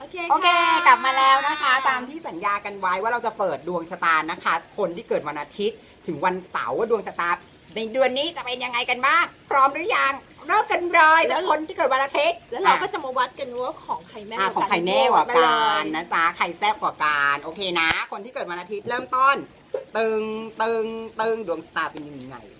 โอเคโอเคค่ะกลับมาแล้วนะคะ ตามที่สัญญากันไว้ว่าเราจะเปิดดวงชะตานะคะ คนที่เกิดวันอาทิตย์ ถึงวันเสาร์ว่าดวงชะตา ในเดือนนี้จะเป็นยังไงกันบ้าง พร้อมหรือยังเริ่มกันเลยแต่คนที่เกิดวันอาทิตย์แล้วเราก็จะมาวัดกันว่าของใครแม่นอะว่าของใครแน่กว่ามากัเลนยนะจ๊ะใครแซ่บกว่ากันโอเคนะ คนที่เกิดวันอาทิตย์เริ่มต้น ตึงตึงตึงดวงชะตาเป็นยังไงเ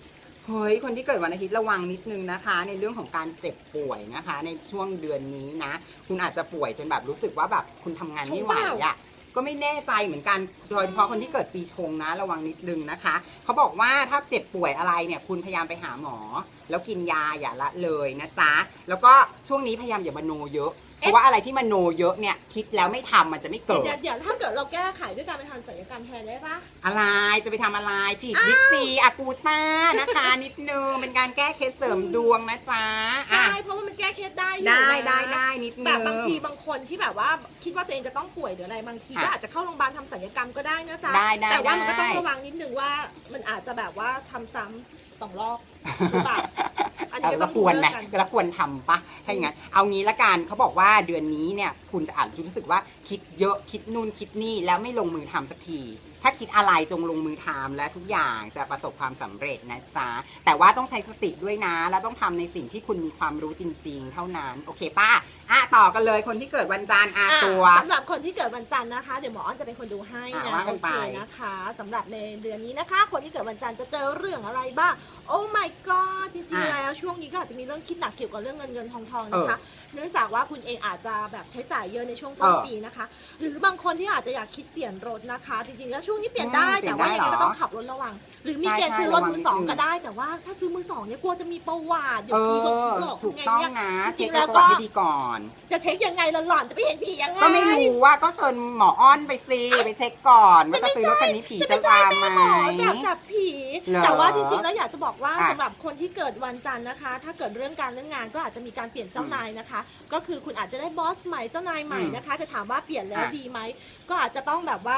ฮ้ยคนที่เกิดวันอาทิตย์ระวังนิดนึงนะคะ ในเรื่องของการเจ็บป่วยนะคะ ในช่วงเดือนนี้นะ คุณอาจจะป่วยจนแบบรู้สึกว่าแบบคุณทำงานไม่ไหวอะก็ไม่แน่ใจเหมือนกัน โดยเฉพาะคนที่เกิดปีชงนะ ระวังนิดนึงนะคะ เขาบอกว่าถ้าเจ็บป่วยอะไรเนี่ยคุณพยายามไปหาหมอ แล้วกินยาอย่าละเลยนะจ๊ะ แล้วก็ช่วงนี้พยายามอย่ามโนเยอะ เพราะว่าอะไรที่มโนเยอะเนี่ยคิดแล้วไม่ทำมันจะไม่เกิด เดี๋ยวเดี๋ยวถ้าเกิดเราแก้ไขด้วยการไปทำศัลยกรรมแทนได้ปะ อะไรจะไปทำอะไรฉีดวิตซีอากูต้านะคะ นิดนึงเป็นการแก้เคสเสริมดวงนะจ๊ะใช่อะเพราะว่ามันแก้เคล็ดได้อยู่ได้นะได้ได้นิดนึง แบบบางทีบางคนที่แบบว่าคิดว่าตัวเองจะต้องป่วยหรืออะไรบางทีค่ะก็อาจจะเข้าโรงพยาบาลทำศัลยกรรมก็ได้นะจ๊ะได้ได้แต่ว่ามันก็ได้ต้องระวังนิดนึงว่ามันอาจจะแบบว่าทำซ้ำสองรอบหรือเปล่าอั นนี้ก็ต้เราองควรไหมเลือกกันเราควรทำปะถ้าอย่างนั้นเอางี้ละกันเขาบอกว่าเดือนนี้เนี่ย คุณจะอาจจะรู้สึกว่าคิดเยอะคิดนู่นคิดนี่แล้วไม่ลงมือทำสักที ถ้าคิดอะไรจงลงมือทำและทุกอย่างจะประสบความสำเร็จนะจ๊ะ แต่ว่าต้องใช้สติด้วยนะ แล้วต้องทำในสิ่งที่คุณมีความรู้จริง ๆ เท่านั้น โอเคป้าอะต่อกันเลยคนที่เกิดวันจันทร์อาอะตัวสำหรับคนที่เกิดวันจันทร์นะคะ เดี๋ยวหมออ้อนจะเป็นคนดูให้อะนะว่ากัโอนไปเคนะคะสำหรับในเดือนนี้นะคะ คนที่เกิดวันจันทร์จะเจอเรื่องอะไรบ้าง โอ้ my god จริงๆอะแล้ว ช่วงนี้ก็อาจจะมีเรื่องคิดหนักเกี่ยวกับเรื่องเงินเงินทองทองนะคะ เนื่องจากว่าคุณเองอาจจะแบบใช้จ่ายเยอะในช่วงต้นเออปีนะคะ หรือบางคนที่อาจจะอยากคิดเปลี่ยนรถนะคะ จริงๆแล้วช่วงนี้เปลี่ยนได้อืมเปลี่แต่ยนว่าได้ยังไงเหรอก็ต้องขับรถระวัง หรือมีใช่เกณฑ์ใช่ซื้อรถระวังมือสองนิดนึงก็ได้ แต่ว่าถ้าซื้อมือสองเนี่ยกลัวจะมีประวัติเดี๋ยเอวผีหลอกอหลอกถูกไงต้องเนี่ยนะจริเช็คงๆแล้ประววัก็ติให้ดีก่อน จะเช็คยังไงละหล่อนจะไปเห็นผียังไงก็ไม่รู้ว่าก็เชิญหมออ้อนไปซิไปเช็คก่อนว่าจะซื้อรถคันนี้ผีฉันจะไม่ใช่ตามแม่ไหมหมออยากจับผีเหรอแต่ว่าจริงๆแล้วอยากจะบอกว่าอะสำหรับคนที่เกิดวันจันทร์นะคะ ถ้าเกิดเรื่องการเรื่องงานก็อาจจะมีการเปลี่ยนเจ้านายนะคะ ก็คือคุณอาจจะได้บอสใหม่เจ้านายใหม่นะคะแต่ถามว่าเปลี่ยนแล้วอะดีไหมก็อาจจะต้องแบบว่า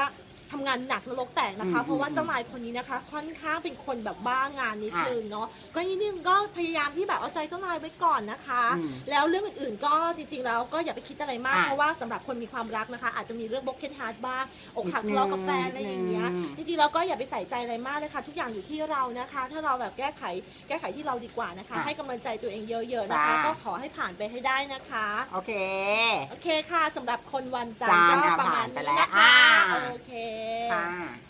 ทำงานหนักนรกแตกนะคะ อืมเพราะว่าเจ้านายคนนี้นะคะ ค่อนข้างเป็นคนแบบบ้างานนิดอะนึงเนาะก็นิดนึงก็พยายามที่แบบเอาใจเจ้านายไว้ก่อนนะคะ อืมแล้วเรื่องอื่นๆก็จริงๆแล้วก็อย่าไปคิดอะไรมากอะเพราะว่าสำหรับคนมีความรักนะคะ อาจจะมีเรื่องบล็อกเกนฮาร์ดบ้างอกหักนิดนึงทะเลาะกับแฟนอะไรอย่างเงี้ยอืม จริงๆเราก็อย่าไปใส่ใจอะไรมากเลยค่ะ ทุกอย่างอยู่ที่เรานะคะ ถ้าเราแบบแก้ไขแก้ไขที่เราดีกว่านะคะ อะให้กำลังใจตัวเองเยอะๆนะคะ จ้า ก็ขอให้ผ่านไปให้ได้นะคะ โอเค โอเคค่ะสำหรับคนวันจันทร์จ้าก็ประมาณผ่านไปนี้แล้วนะคะอ่า โอเคค่ะ